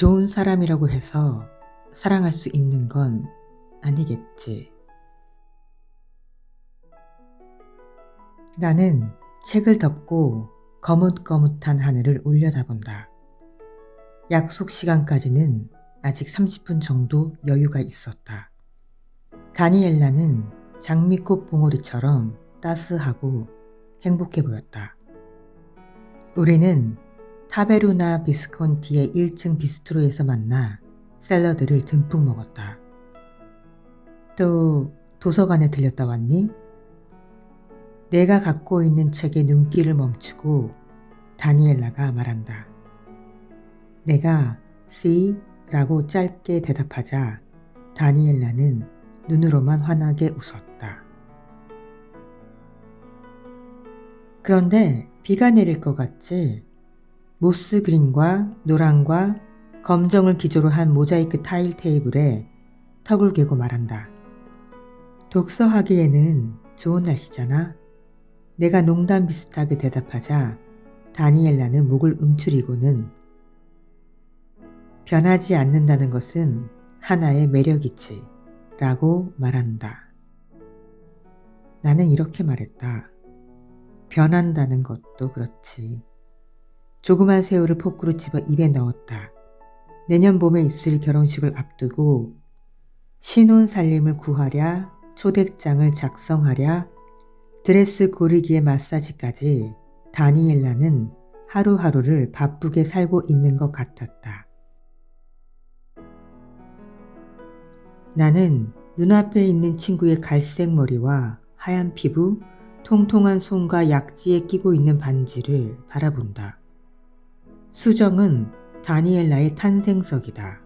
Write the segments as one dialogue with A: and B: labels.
A: 좋은 사람이라고 해서 사랑할 수 있는 건 아니겠지. 나는 책을 덮고 거뭇거뭇한 하늘을 올려다본다. 약속 시간까지는 아직 30분 정도 여유가 있었다. 다니엘라는 장미꽃 봉오리처럼 따스하고 행복해 보였다. 우리는 타베루나 비스콘티의 1층 비스트로에서 만나 샐러드를 듬뿍 먹었다. 또 도서관에 들렸다 왔니? 내가 갖고 있는 책에 눈길을 멈추고 다니엘라가 말한다. 내가 C라고 짧게 대답하자 다니엘라는 눈으로만 환하게 웃었다. 그런데 비가 내릴 것 같지? 모스 그린과 노랑과 검정을 기조로 한 모자이크 타일 테이블에 턱을 개고 말한다. 독서하기에는 좋은 날씨잖아. 내가 농담 비슷하게 대답하자 다니엘라는 목을 움츠리고는 변하지 않는다는 것은 하나의 매력이지 라고 말한다. 나는 이렇게 말했다. 변한다는 것도 그렇지. 조그만 새우를 포크로 집어 입에 넣었다. 내년 봄에 있을 결혼식을 앞두고 신혼 살림을 구하랴, 초대장을 작성하랴, 드레스 고르기의 마사지까지 다니엘라는 하루하루를 바쁘게 살고 있는 것 같았다. 나는 눈앞에 있는 친구의 갈색 머리와 하얀 피부, 통통한 손과 약지에 끼고 있는 반지를 바라본다. 수정은 다니엘라의 탄생석이다.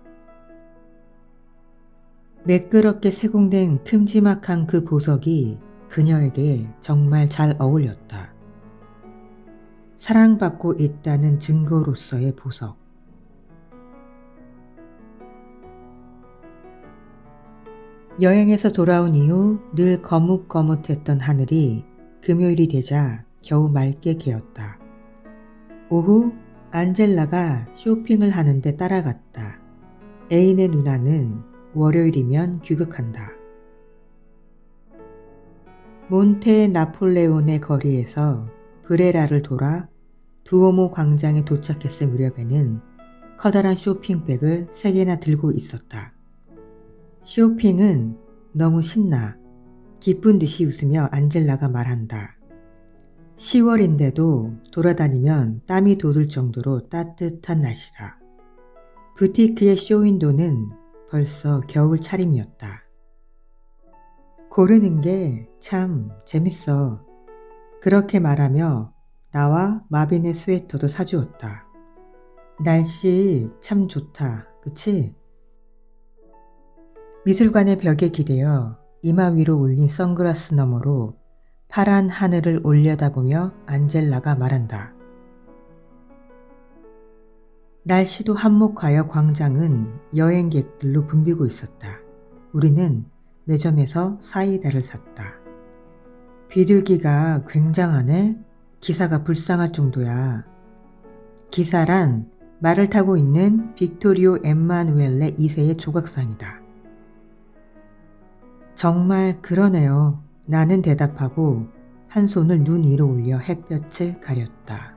A: 매끄럽게 세공된 큼지막한 그 보석이 그녀에게 정말 잘 어울렸다. 사랑받고 있다는 증거로서의 보석. 여행에서 돌아온 이후 늘 거뭇거뭇했던 하늘이 금요일이 되자 겨우 맑게 개었다. 오후 안젤라가 쇼핑을 하는데 따라갔다. 애인의 누나는 월요일이면 귀국한다. 몬테 나폴레온의 거리에서 브레라를 돌아 두오모 광장에 도착했을 무렵에는 커다란 쇼핑백을 세 개나 들고 있었다. 쇼핑은 너무 신나. 기쁜 듯이 웃으며 안젤라가 말한다. 10월인데도 돌아다니면 땀이 돋을 정도로 따뜻한 날씨다. 부티크의 쇼윈도는 벌써 겨울 차림이었다. 고르는 게 참 재밌어. 그렇게 말하며 나와 마빈의 스웨터도 사주었다. 날씨 참 좋다. 그치? 미술관의 벽에 기대어 이마 위로 올린 선글라스 너머로 파란 하늘을 올려다보며 안젤라가 말한다. 날씨도 한몫하여 광장은 여행객들로 붐비고 있었다. 우리는 매점에서 사이다를 샀다. 비둘기가 굉장하네? 기사가 불쌍할 정도야. 기사란 말을 타고 있는 빅토리오 엠마누엘레 2세의 조각상이다. 정말 그러네요. 나는 대답하고 한 손을 눈 위로 올려 햇볕을 가렸다.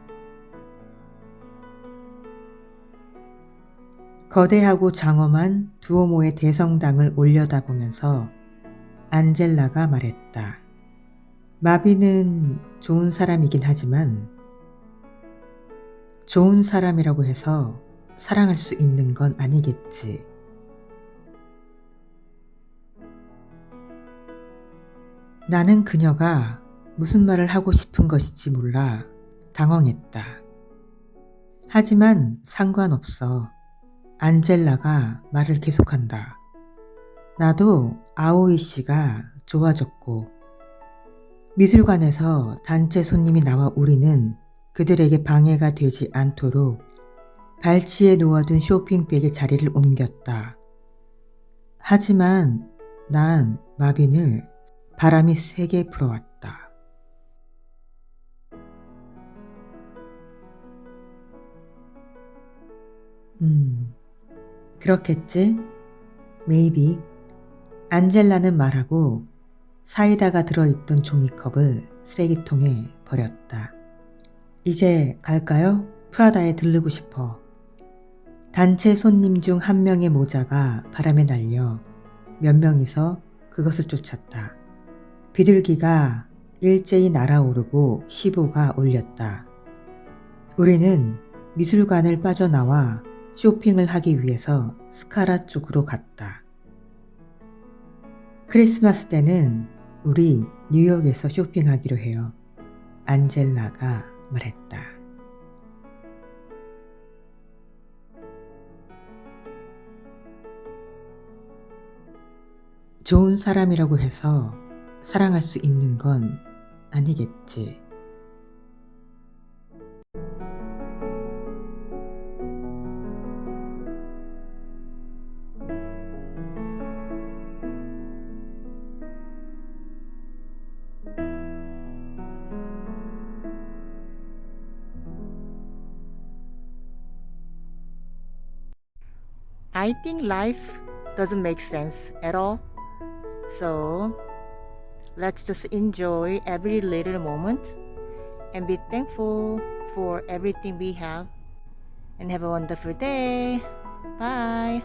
A: 거대하고 장엄한 두오모의 대성당을 올려다보면서 안젤라가 말했다. 마비는 좋은 사람이긴 하지만 좋은 사람이라고 해서 사랑할 수 있는 건 아니겠지. 나는 그녀가 무슨 말을 하고 싶은 것인지 몰라 당황했다. 하지만 상관없어. 안젤라가 말을 계속한다. 나도 아오이 씨가 좋아졌고 미술관에서 단체 손님이 나와 우리는 그들에게 방해가 되지 않도록 발치에 놓아둔 쇼핑백의 자리를 옮겼다. 하지만 난 마빈을 바람이 세게 불어왔다. 음, 그렇겠지? Maybe. 안젤라는 말하고 사이다가 들어있던 종이컵을 쓰레기통에 버렸다. 이제 갈까요? 프라다에 들르고 싶어. 단체 손님 중 한 명의 모자가 바람에 날려 몇 명이서 그것을 쫓았다. 비둘기가 일제히 날아오르고 시보가 울렸다. 우리는 미술관을 빠져나와 쇼핑을 하기 위해서 스카라 쪽으로 갔다. 크리스마스 때는 우리 뉴욕에서 쇼핑하기로 해요. 안젤라가 말했다. 좋은 사람이라고 해서 사랑할 수 있는 건 아니겠지.
B: I think life doesn't make sense at all. So let's just enjoy every little moment and be thankful for everything we have. And have a wonderful day. Bye.